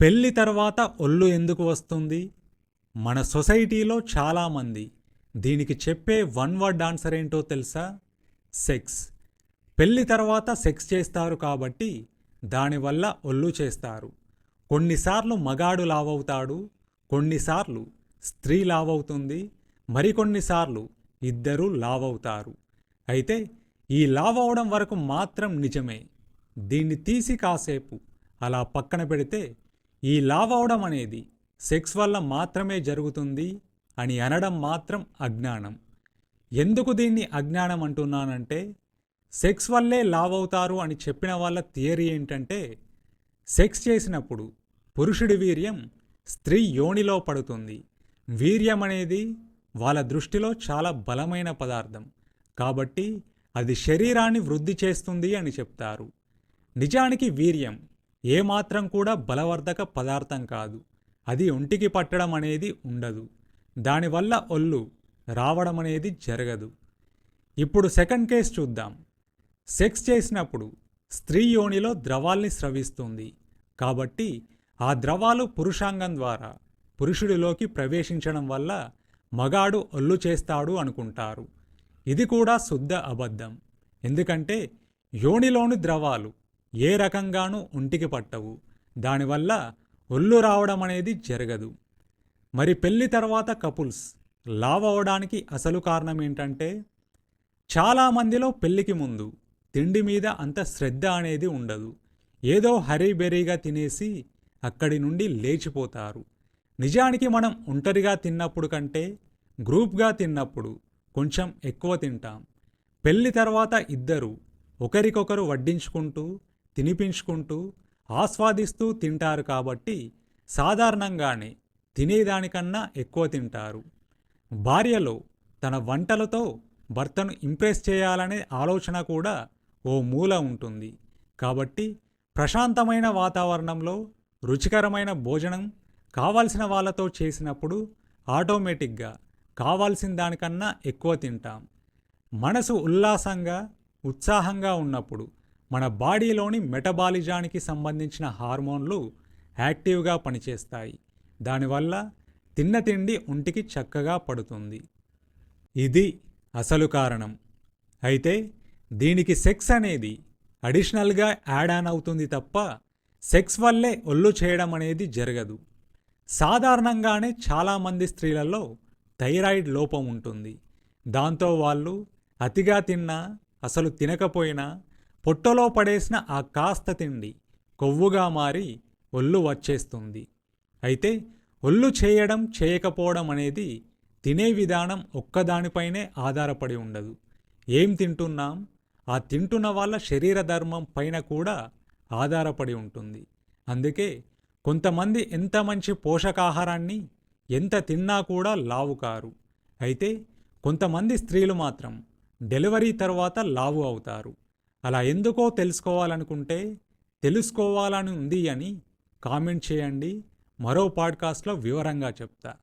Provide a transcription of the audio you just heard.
పెళ్ళి తర్వాత ఒళ్ళు ఎందుకు వస్తుంది? మన సొసైటీలో చాలామంది దీనికి చెప్పే వన్ వర్డ్ ఆన్సర్ ఏంటో తెలుసా? సెక్స్. పెళ్ళి తర్వాత సెక్స్ చేస్తారు కాబట్టి దానివల్ల ఒళ్ళు చేస్తారు. కొన్నిసార్లు మగాడు లావవుతాడు కొన్నిసార్లు స్త్రీ లావవుతుంది మరికొన్నిసార్లు ఇద్దరూ లావవుతారు. అయితే ఈ లావవడం వరకు మాత్రం నిజమే. దీన్ని తీసి కాసేపు అలా పక్కన పెడితే ఈ లావవడం అనేది సెక్స్ వల్ల మాత్రమే జరుగుతుంది అని అనడం మాత్రం అజ్ఞానం. ఎందుకు దీన్ని అజ్ఞానం అంటున్నానంటే సెక్స్ వల్లే లావ్ అవుతారు అని చెప్పిన వాళ్ళ థియరీ ఏంటంటే సెక్స్ చేసినప్పుడు పురుషుడి వీర్యం స్త్రీ యోనిలో పడుతుంది. వీర్యం అనేది వాళ్ళ దృష్టిలో చాలా బలమైన పదార్థం. కాబట్టి అది శరీరాన్ని వృద్ధి చేస్తుంది అని చెప్తారు. నిజానికి వీర్యం ఏమాత్రం కూడా బలవర్ధక పదార్థం కాదు. అది ఒంటికి పట్టడం అనేది ఉండదు. దానివల్ల ఒళ్ళు రావడం అనేది జరగదు. ఇప్పుడు సెకండ్ కేస్ చూద్దాం. సెక్స్ చేసినప్పుడు స్త్రీ యోనిలో ద్రవాల్ని స్రవిస్తుంది. కాబట్టి ఆ ద్రవాలు పురుషాంగం ద్వారా పురుషుడిలోకి ప్రవేశించడం వల్ల మగాడు ఒళ్ళు చేస్తాడు అనుకుంటారు. ఇది కూడా శుద్ధ అబద్ధం. ఎందుకంటే యోనిలోని ద్రవాలు ఏ రకంగానూ ఒంటికి పట్టవు. దానివల్ల ఒళ్ళు రావడం అనేది జరగదు. మరి పెళ్ళి తర్వాత కపుల్స్ లావ్ అవడానికి అసలు కారణం ఏంటంటే చాలామందిలో పెళ్ళికి ముందు తిండి మీద అంత శ్రద్ధ అనేది ఉండదు. ఏదో హరీబెరీగా తినేసి అక్కడి నుండి లేచిపోతారు. నిజానికి మనం ఒంటరిగా తిన్నప్పుడు కంటే గ్రూప్గా తిన్నప్పుడు కొంచెం ఎక్కువ తింటాం. పెళ్ళి తర్వాత ఇద్దరు ఒకరికొకరు వడ్డించుకుంటూ తినిపించుకుంటూ ఆస్వాదిస్తూ తింటారు కాబట్టి సాధారణంగానే తినేదానికన్నా ఎక్కువ తింటారు. భార్యలో తన వంటలతో భర్తను ఇంప్రెస్ చేయాలనే ఆలోచన కూడా ఓ మూల ఉంటుంది. కాబట్టి ప్రశాంతమైన వాతావరణంలో రుచికరమైన భోజనం కావాల్సిన వాళ్ళతో చేసినప్పుడు ఆటోమేటిక్గా కావాల్సిన దానికన్నా ఎక్కువ తింటాం. మనసు ఉల్లాసంగా ఉత్సాహంగా ఉన్నప్పుడు మన బాడీలోని మెటబాలిజానికి సంబంధించిన హార్మోన్లు యాక్టివ్గా పనిచేస్తాయి. దానివల్ల తిన్న తిండి ఒంటికి చక్కగా పడుతుంది. ఇది అసలు కారణం. అయితే దీనికి సెక్స్ అనేది అడిషనల్గా యాడ్ ఆన్ అవుతుంది తప్ప సెక్స్ వల్లే ఒళ్ళు చేయడం అనేది జరగదు. సాధారణంగానే చాలామంది స్త్రీలలో థైరాయిడ్ లోపం ఉంటుంది. దాంతో వాళ్ళు అతిగా తిన్నా అసలు తినకపోయినా పొట్టలో పడేసిన ఆ కాస్త తిండి కొవ్వుగా మారి ఒళ్ళు వచ్చేస్తుంది. అయితే ఒళ్ళు చేయడం చేయకపోవడం అనేది తినే విధానం ఒక్కదానిపైనే ఆధారపడి ఉండదు. ఏం తింటున్నాం? ఆ తింటున్న వాళ్ళ శరీర ధర్మం పైన కూడా ఆధారపడి ఉంటుంది. అందుకే కొంతమంది ఎంత మంచి పోషకాహారాన్ని ఎంత తిన్నా కూడా లావు కారు అయితే కొంతమంది స్త్రీలు మాత్రం డెలివరీ తర్వాత లావు అవుతారు. అలా ఎందుకో తెలుసుకోవాలనుకుంటే తెలుసుకోవాలని ఉంది అని కామెంట్ చేయండి. మరో పాడ్కాస్ట్లో వివరంగా చెప్తా.